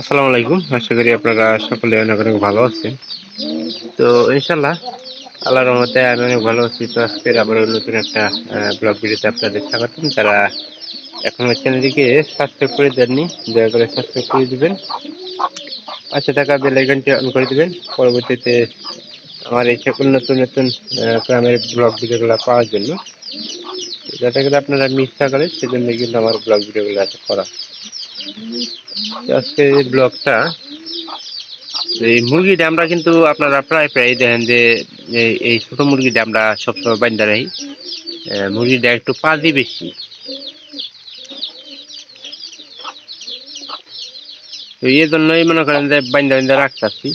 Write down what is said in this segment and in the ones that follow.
আসসালামু আলাইকুম। আশা করি আপনারা সকলে অনেক অনেক ভালো আছেন। তো ইনশাল্লাহ আল্লাহর রহমতে আমি অনেক ভালো আছি। তো আজকের আবার নতুন একটা ব্লগ ভিডিওতে আপনাদের স্বাগতম। যারা এখনও চ্যানেলটিকে সাবস্ক্রাইব করে দেননি, দয়া করে সাবস্ক্রাইব করে দেবেন। পাঁচশো টাকা বেলাইকনটি অন করে দেবেন। পরবর্তীতে আমার এই সকল নতুন নতুন গ্রামের ব্লগ ভিডিওগুলো পাওয়ার জন্য। যাতে করে আপনারা মিস না করেন, সেজন্য কিন্তু আমার ব্লগ ভিডিওগুলো করা। আজকে এই ব্লগটা, এই মুরগিটা আমরা কিন্তু আপনারা প্রায় প্রায় দেখেন যে এই ছোট মুরগিটা আমরা সবসময় বান্ধা রাখি মুরগিটা একটু পাজি বেশি। তো এই জন্যই মনে করেন যে বান্ধা বান্ধা রাখতেছি।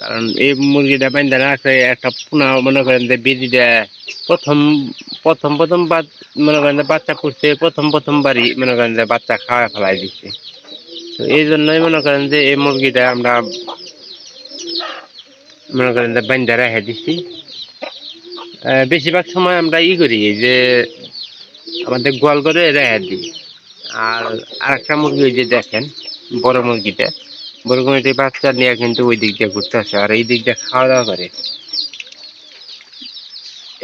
কারণ এই মুরগিটা বান্ধা রাখলে একটা পুনা, মনে করেন যে বেজিটা প্রথম প্রথম প্রথম মনে করেন যে বাচ্চা পড়ছে প্রথম প্রথমবারই মনে করেন যে বাচ্চা খাওয়া ফেলাই দিচ্ছে। তো এই জন্যই মনে করেন যে এই মুরগিটা আমরা মনে করেন যে বান্ধা রেখে দিচ্ছি। বেশিরভাগ সময় আমরা ই করি যে আমাদের গোয়াল করে রেখে দিই। আর আরেকটা মুরগি যে দেখেন, বড় মুরগিটা। বড় বাচ্চা নিয়ে কিন্তু ওই দিক দিয়ে ঘুরতে আসে, আর এই দিক দিয়ে খাওয়া দাওয়া করে।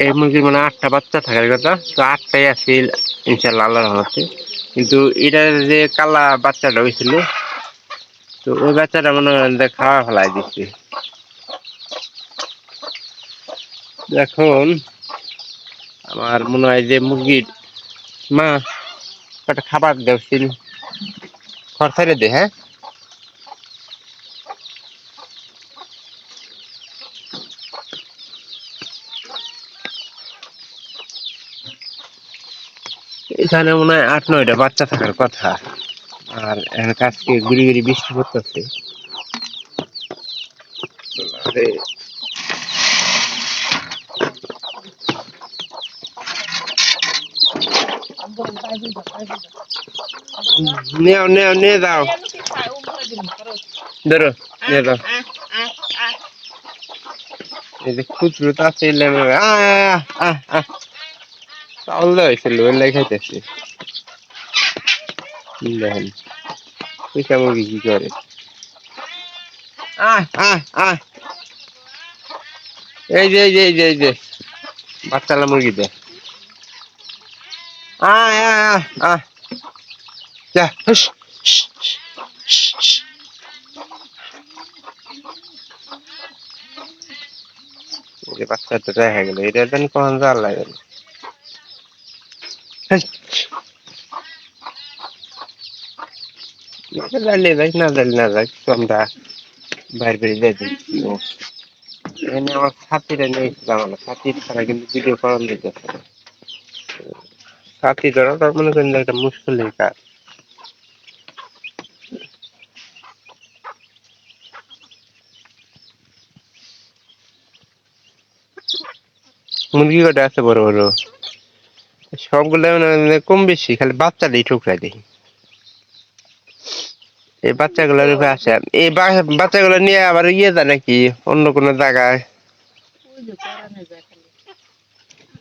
এই মুরগির মানে আটটা বাচ্চা থাকার কথা? তো আটটাই আছে ইনশাল্লাহ আল্লাহ রহমতে। কিন্তু এটার যে কালা বাচ্চাটা হয়েছিল, তো ওই বাচ্চাটা মনে হয় খাওয়া ফেলাই দিচ্ছে। এখন আমার মনে হয় যে মুরগির মা একটা খাবার দেওয়াছিল খরচারে দে হ্যাঁ? এখানে মনে হয় আট, নয়টা বাচ্চা থাকার কথা। আর এখানে আজকে গুড়ি গুড়ি বৃষ্টি পড়তেছে। খুচরো তা আহ আহ চাউল হয়েছিল ওই লাই খাইতেছি দেখেন পয়সা মুরগি কি করে? এই যে এই যে এই যে এই যে, বাচ্চালা মুরগি দে। আয় আয় আয় আয় দেখা গেল, এটা জানি কখন জাল লাগে জানলে যাই না জানলে না যাই আমরা বাইরে বেরিয়ে যাই এখানে আমার ছাতিটা নিয়ে এসেছিলাম আমার ছাতির ছাড়া না মুরগি কটা আছে বড় বড়? সবগুলো মানে কম বেশি খালি বাচ্চাটাই ঠুকরা দিই। এই বাচ্চাগুলোর উপরে আসে এই বাচ্চাগুলো নিয়ে আবার ইয়ে যায় নাকি অন্য কোনো জায়গায়?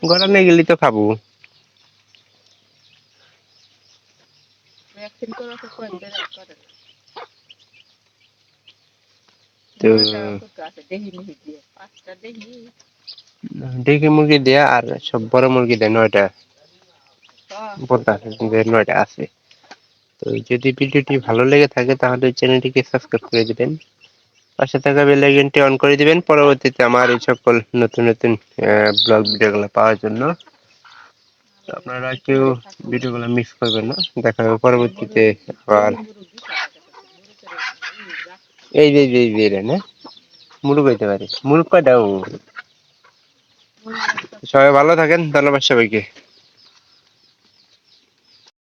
গড়ানে গেলি তো খাব। দেখি মুরগি দেয়া আর সব বড় মুরগি দেয় নয়টা। বলতে নয়টা আছে। তো যদি ভিডিওটি ভালো লেগে থাকে তাহলে চ্যানেলটিকে সাবস্ক্রাইব করে পাশে থাকা বেল আইকনটি অন করে দিবেন। পরবর্তীতে আমার এই সকল নতুন নতুন ব্লগ ভিডিওগুলো পাওয়ার জন্য। আপনারা কেউ ভিডিওগুলো মিস করবেন না। দেখা হবে পরবর্তীতে আবার। এই যে, এই না? মুরুগ হইতে পারে। মুরুগ কয়টাও সবাই ভালো থাকেন। ধন্যবাদ সবাইকে।